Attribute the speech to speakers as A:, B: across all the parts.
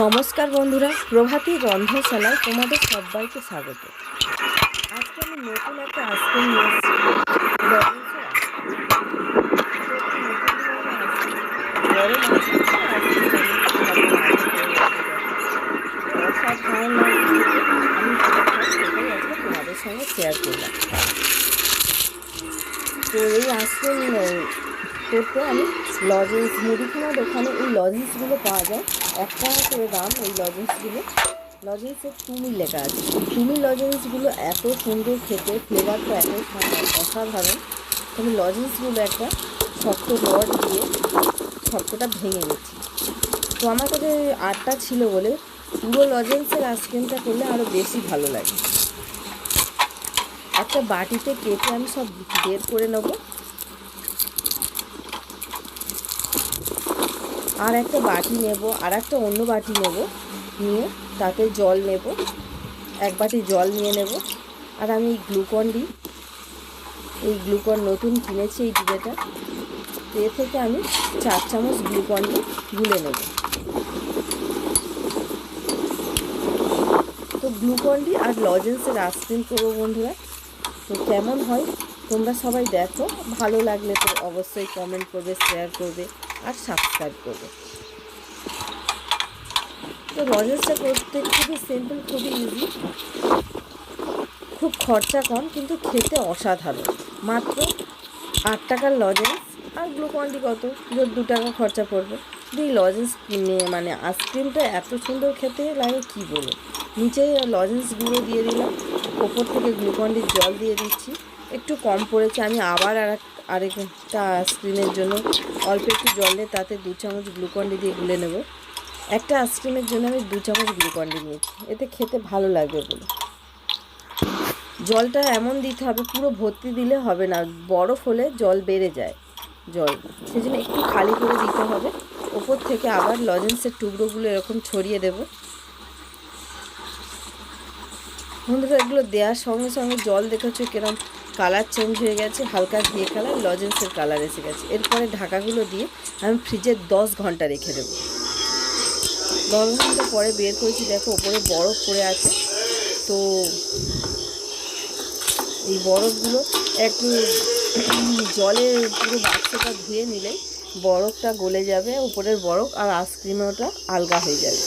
A: নমস্কার বন্ধুরা, প্রভাতী রন্ধনশালায় তোমাদের সবাইকে স্বাগত। আজকে আমি নতুন একটা আইসক্রিম নিয়ে এসেছি। তোমাদের সঙ্গে শেয়ার করলাম তো এই আইসক্রিম করতে আমি লজেন্স মুদিখানার দোকানে এই লজেন্সগুলো পাওয়া যায়। এক টাকা করে দাম এই লজেন্সগুলো লজেন্সের টুমি লেখা আছে। টুমি লজেন্সগুলো এত সুন্দর খেতে ফ্লেভারটা এত অসাধারণ। আমি লজেন্সগুলো একটা শক্ত রড দিয়ে শক্তটা ভেঙে গেছি তো আমার কাছে আটটা ছিল বলে পুরো লজেন্সের আইসক্রিমটা করলে আরও বেশি ভালো লাগে। একটা বাটিতে কেটে আমি সব বের করে নেব। আর একটা বাটি নেব, আর একটা অন্য বাটি নেব নিয়ে তাতে জল নেব, এক বাটি জল নিয়ে নেব। আর আমি এই গ্লুকন ডি এই গ্লুকন নতুন কিনেছি এই ডিবেটা এ থেকে আমি চার চামচ গ্লুকন ডি গুলে নেব। তো গ্লুকন ডি আর লজেন্সের আইসক্রিম করব বন্ধুরা। তো কেমন হয় তোমরা সবাই দেখো, ভালো লাগলে তো অবশ্যই কমেন্ট করবে শেয়ার করবে। আর সাবস্ক্রাইব করবে। তো লজেন্সটা করতে খুবই সিম্পল খুবই ইজি খুব খরচা কম, কিন্তু খেতে অসাধারণ। মাত্র আট টাকার লজেন্স আর গ্লুকন্ডি কত? যে দু টাকা খরচা পড়বে। এই লজেন্স কিনে মানে আইসক্রিমটা এত সুন্দর খেতে লাগে, কি বলে নিচে লজেন্স গুঁড়ো দিয়ে দিলাম। ওপর থেকে গ্লুকন্ডির জল দিয়ে দিচ্ছি। একটু কম পড়েছে। আমি আবার আর আরেকটা আইসক্রিমের জন্য অল্প একটু জলে তাতে দু চামচ গ্লুকন্ডি দিয়ে গুলে নেব। একটা আইসক্রিমের জন্য আমি দু চামচ গ্লুকন্ডি নিয়েছি। এতে খেতে ভালো লাগবে বলে। জলটা এমন দিতে হবে, পুরো ভর্তি দিলে হবে না। বরফ হলে জল বেড়ে যায়, জল। সেই জন্য একটু খালি করে দিতে হবে। ওপর থেকে আবার লজেন্সের টুকরোগুলো এরকম ছড়িয়ে দেব। বন্ধুরা এগুলো দেওয়ার সঙ্গে সঙ্গে জল দেখেছ কিরম কালার চেঞ্জ হয়ে গেছে, হালকা ঘিয়ে কালার লজেন্সের কালার এসে গেছে। এরপরে ঢাকাগুলো দিয়ে আমি ফ্রিজে দশ ঘণ্টা রেখে দেবো। দশ ঘণ্টা পরে বের করেছি, দেখো ওপরে বরফ পড়ে আছে। তো এই বরফগুলো একটু জলে পুরো বাক্সটা ধুয়ে নিলেই বরফটা গলে যাবে উপরের বরফ আর আইসক্রিমটা আলগা হয়ে যাবে।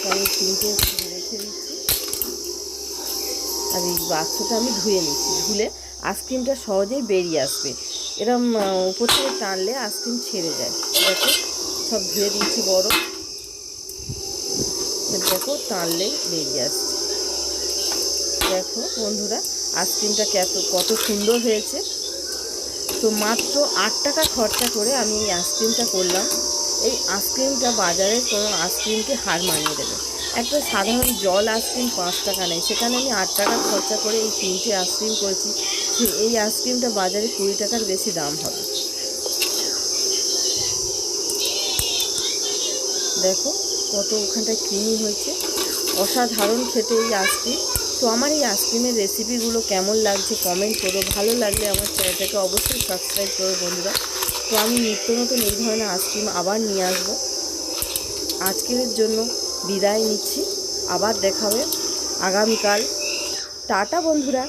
A: তো আমি তিনটে আর এই বাক্সটা আমি ধুয়ে নিচ্ছি ধুলে আইসক্রিমটা সহজেই বেরিয়ে আসবে। এরম উপর থেকে টানলে আইসক্রিম ছেড়ে যায়। দেখো, সব ধুয়ে দিচ্ছি এবার দেখো, টানলে বেরিয়ে আসছে। দেখো বন্ধুরা, আইসক্রিমটা কত কত সুন্দর হয়েছে। তো মাত্র আট টাকা খরচা করে আমি এই আইসক্রিমটা করলাম। এই আইসক্রিমটা বাজারের কোনো আইসক্রিমকে হার মানিয়ে দেবে। একটা সাধারণ জল আইসক্রিম পাঁচ টাকা নেয় সেখানে আমি আট টাকা খরচা করে এই তিনটে আইসক্রিম করেছি এই আইসক্রিমটা বাজারে কুড়ি টাকার বেশি দাম হবে। দেখো কত ওখানটায় ক্রিমি হয়েছে। অসাধারণ খেতে এই আইসক্রিম। তো আমার এই আইসক্রিমের রেসিপিগুলো কেমন লাগছে কমেন্ট করো। ভালো লাগলে আমার চ্যানেলটাকে অবশ্যই সাবস্ক্রাইব করো বন্ধুরা। তো আমি নিত্য নতুন এই ধরনের আইসক্রিম আবার নিয়ে আসব। আজকের জন্য বিদায় নিচ্ছি। আবার দেখাবে আগামীকাল। টাটা বন্ধুরা।